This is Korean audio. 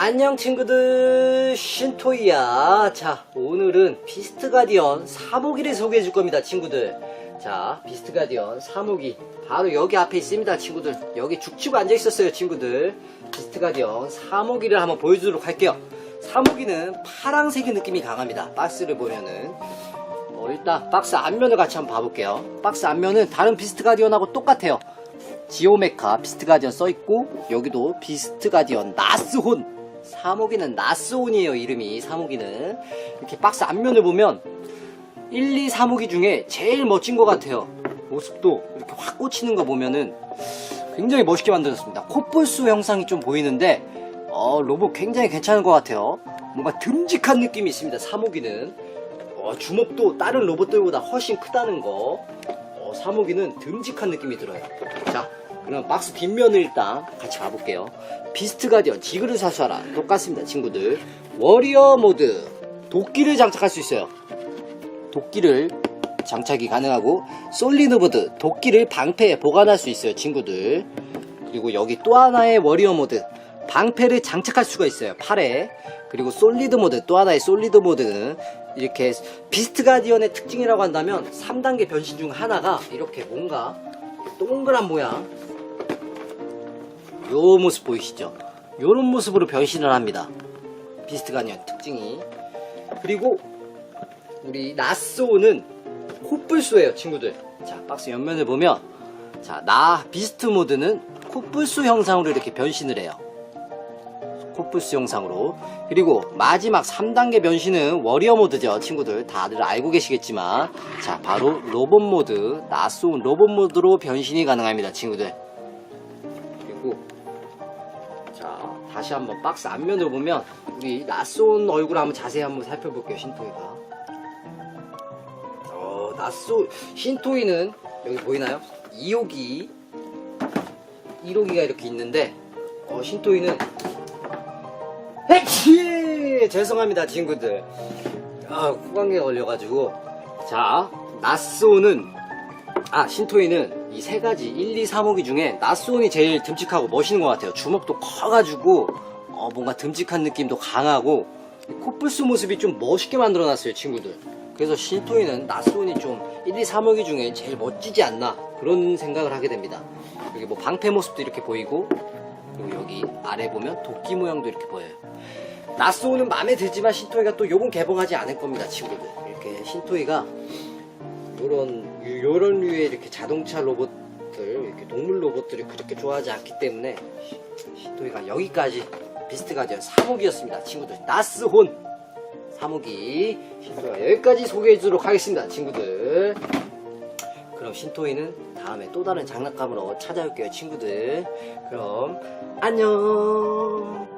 안녕 친구들. 신토이야. 자 오늘은 비스트 가디언 사모기를 소개해 줄 겁니다 친구들. 자 비스트 가디언 사모기. 바로 여기 앞에 있습니다 친구들. 여기 죽치고 앉아 있었어요 친구들. 비스트 가디언 사모기를 한번 보여주도록 할게요. 사모기는 파랑색의 느낌이 강합니다. 박스를 보면은. 어, 일단 박스 앞면을 같이 한번 봐볼게요. 박스 앞면은 다른 비스트 가디언하고 똑같아요. 지오메카 비스트 가디언 써있고 여기도 비스트 가디언 나스혼 사모기는 나스혼이에요 이름이 사모기는. 이렇게 박스 앞면을 보면 1, 2 사모기 중에 제일 멋진 것 같아요. 모습도 이렇게 확 꽂히는 거 보면은 굉장히 멋있게 만들었습니다. 코뿔소 형상이 좀 보이는데 어, 로봇 굉장히 괜찮은 것 같아요. 뭔가 듬직한 느낌이 있습니다 사모기는. 어, 주먹도 다른 로봇들보다 훨씬 크다는 거. 어, 사모기는 듬직한 느낌이 들어요. 자, 그럼 박스 뒷면을 일단 같이 봐볼게요. 비스트 가디언, 지그르 사수하라. 똑같습니다, 친구들. 워리어 모드, 도끼를 장착할 수 있어요. 도끼를 장착이 가능하고, 솔리드 모드, 도끼를 방패에 보관할 수 있어요, 친구들. 그리고 여기 또 하나의 워리어 모드, 방패를 장착할 수가 있어요, 팔에. 그리고 솔리드 모드, 또 하나의 솔리드 모드는 이렇게 비스트 가디언의 특징이라고 한다면 3단계 변신 중 하나가 이렇게 뭔가 동그란 모양 요 모습 보이시죠? 요런 모습으로 변신을 합니다. 비스트 가디언 특징이. 그리고 우리 나스오는 코뿔소예요 친구들. 자 박스 옆면을 보면 자나 비스트 모드는 코뿔소 형상으로 이렇게 변신을 해요. 코뿔소 형상으로. 그리고 마지막 3단계 변신은 워리어 모드죠 친구들. 다들 알고 계시겠지만. 자 바로 로봇 모드 나스온 로봇 모드로 변신이 가능합니다 친구들 자 다시 한번 박스 앞면을 보면 우리 나스온 얼굴 한번 자세히 한번 살펴볼게요 신토이가 어 나스온 신토이는 여기 보이나요? 2호기 1호기가 이렇게 있는데 어 신토이는 헤치! 죄송합니다, 친구들. 아, 구강에 걸려가지고. 자, 나스오는, 아, 신토이는 이 세 가지, 1, 2, 3호기 중에 나스온이 제일 듬직하고 멋있는 것 같아요. 주먹도 커가지고, 어, 뭔가 듬직한 느낌도 강하고, 코뿔소 모습이 좀 멋있게 만들어놨어요, 친구들. 그래서 신토이는 나스온이 좀 1, 2, 3호기 중에 제일 멋지지 않나, 그런 생각을 하게 됩니다. 여기 뭐 방패 모습도 이렇게 보이고, 그리고 여기 아래 보면 도끼 모양도 이렇게 보여요. 나스오는 마음에 들지만 신토이가 또 요건 개봉하지 않을 겁니다, 친구들. 이렇게 신토이가 요런 유- 요런 류의 이렇게 자동차 로봇들, 이렇게 동물 로봇들을 그렇게 좋아하지 않기 때문에 시- 신토이가 여기까지 비스트 가디언 3호기였습니다, 친구들. 나스혼 3호기 신토이가 여기까지 소개해 주도록 하겠습니다, 친구들. 그럼 신토이는 다음에 또 다른 장난감으로 찾아올게요, 친구들. 그럼 안녕.